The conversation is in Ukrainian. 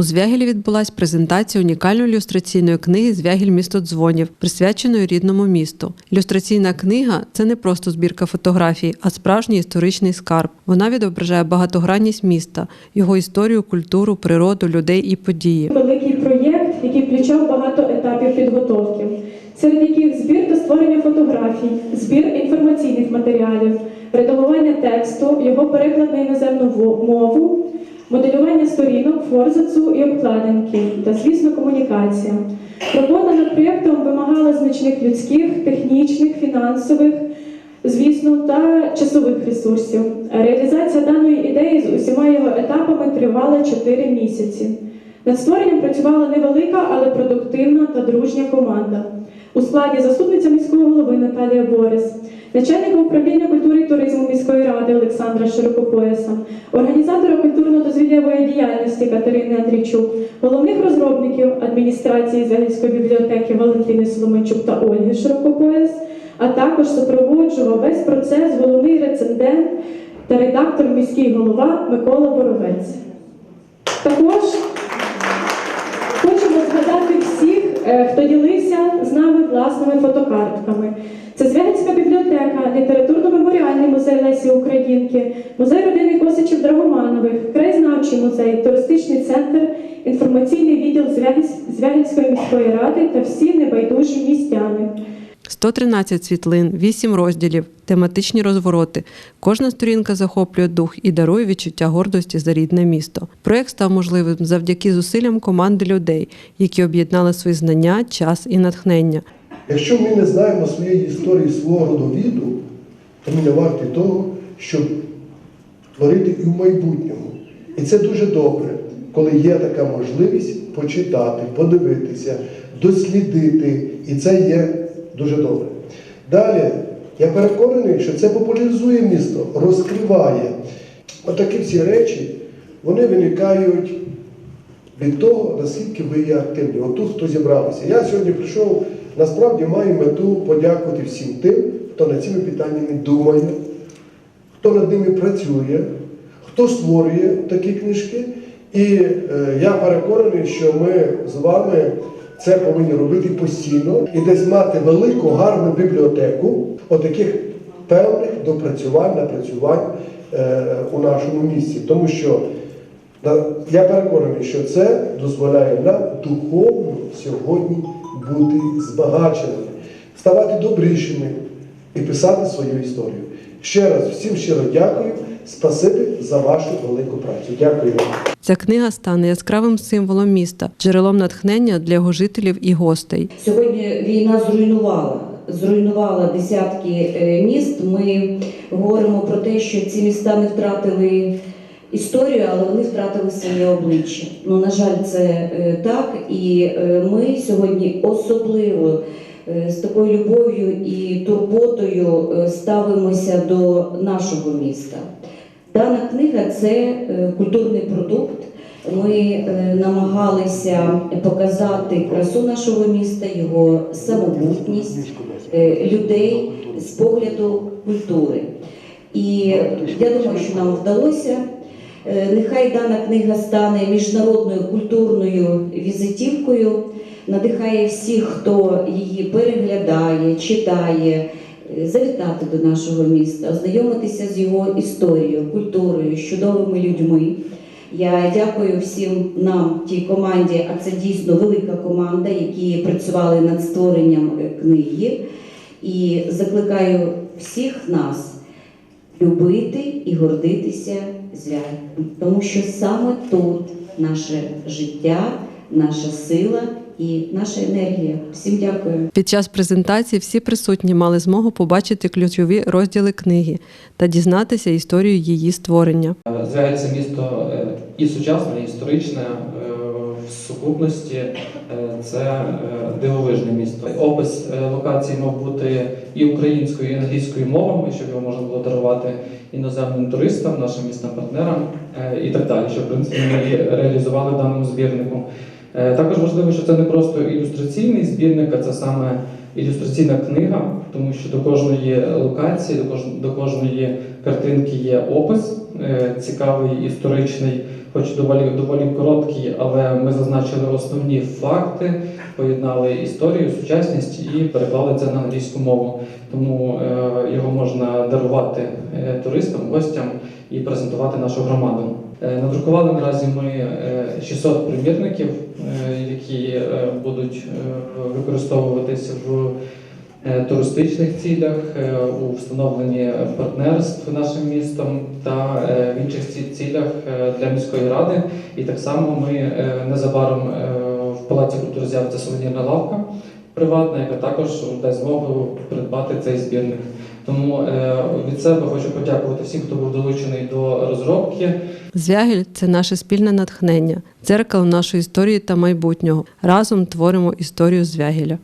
У Звягелі відбулася презентація унікальної ілюстраційної книги Звягіль місто дзвонів, присвяченої рідному місту. Ілюстраційна книга це не просто збірка фотографій, а справжній історичний скарб. Вона відображає багатогранність міста, його історію, культуру, природу, людей і події. великий проєкт, який включав багато етапів підготовки, серед яких збір та створення фотографій, збір інформаційних матеріалів, редагування тексту, його переклад на іноземну мову, моделювання сторінок, форзацу і обкладинки та, звісно, комунікація. Робота над проєктом вимагала значних людських, технічних, фінансових, звісно, та часових ресурсів. Реалізація даної ідеї з усіма його етапами тривала 4 місяці. Над створенням працювала невелика, але продуктивна та дружня команда. У складі заступниця міського голови Наталія Борис, начальника управління культури і туризму міської ради Олександра Широкопояса, організатора культурно-дозвіллєвої діяльності Катерини Андрійчук, головних розробників адміністрації Звягільської бібліотеки Валентини Соломончук та Ольги Широкопояс, а також супроводжував весь процес головний рецендент та редактор міський голова Микола Боровець. Також хто ділився з нами власними фотокартками. Це Звягинська бібліотека, літературно-меморіальний музей Лесі Українки, музей родини Косичів Драгоманових, краєзнавчий музей, туристичний центр, інформаційний відділ Звягинської міської ради та всі небайдужі містяни. 113 світлин, 8 розділів, тематичні розвороти. Кожна сторінка захоплює дух і дарує відчуття гордості за рідне місто. Проект став можливим завдяки зусиллям команди людей, які об'єднали свої знання, час і натхнення. Якщо ми не знаємо своєї історії, свого родовіду, то ми не варті того, щоб творити і в майбутньому. І це дуже добре, коли є така можливість почитати, подивитися, дослідити. І це є дуже добре. Далі, я переконаний, що це популяризує місто, розкриває. Отакі всі речі, вони виникають від того, наскільки ви є активні. От тут хто зібралися. Я сьогодні прийшов, насправді маю мету подякувати всім тим, хто над цими питаннями думає, хто над ними працює, хто створює такі книжки. І е, я переконаний, що ми з вами це повинні робити постійно і десь мати велику гарну бібліотеку отаких певних допрацювань, напрацювань е, у нашому місті. Тому що Я переконаний, що це дозволяє нам духовно сьогодні бути збагаченими, ставати добрішими і писати свою історію. Ще раз всім щиро дякую. Спасибі за вашу велику працю. Дякую вам. Ця книга стане яскравим символом міста, джерелом натхнення для його жителів і гостей. Сьогодні війна зруйнувала. Зруйнувала десятки е, міст. Ми говоримо про те, що ці міста не втратили історію, але вони втратили своє обличчя. Ну, на жаль, це е, так. І е, ми сьогодні особливо з такою любов'ю і турботою ставимося до нашого міста. Дана книга це е, культурний продукт. Ми е, намагалися показати красу нашого міста, його самобутність е, людей з погляду культури. І я думаю, що нам вдалося. Нехай дана книга стане міжнародною культурною візитівкою, надихає всіх, хто її переглядає, читає, завітати до нашого міста, ознайомитися з його історією, культурою, з чудовими людьми. Я дякую всім нам, тій команді, а це дійсно велика команда, які працювали над створенням е, книги. І закликаю всіх нас любити і гордитися зв'язком, тому що саме тут наше життя, наша сила і наша енергія. Всім дякую. Під час презентації всі присутні мали змогу побачити ключові розділи книги та дізнатися історію її створення. Це місто е, і сучасне, і історичне е, в сукупності. е, Це дивовижне місто. Опис локації мав бути і українською, і англійською мовами, щоб його можна було дарувати іноземним туристам, нашим містам партнерам і так далі, що в принципі ми реалізували в даному збірнику. Е, Також важливо, що це не просто ілюстраційний збірник, а це саме ілюстраційна книга, тому що до кожної локації, до кож- до кожної картинки є опис, е, цікавий історичний хоч доволі доволі короткий, але ми зазначили основні факти, поєднали історію, сучасність і переклали це на англійську мову. Тому е, його можна дарувати туристам, гостям і презентувати нашу громаду. Е, Надрукували наразі ми е, 600 примірників, е, які е, будуть е, використовуватися в е, туристичних цілях, е, у встановленні партнерств нашим містом та е, в інших цілях е, для міської ради. І так само ми е, незабаром е, в Палаці культури з'явиться сувенірна лавка приватна, яка також дасть змогу придбати цей збірник. Тому е, від себе хочу подякувати всім, хто був долучений до розробки. Звягіль це наше спільне натхнення, дзеркало нашої історії та майбутнього. Разом творимо історію Звягіля.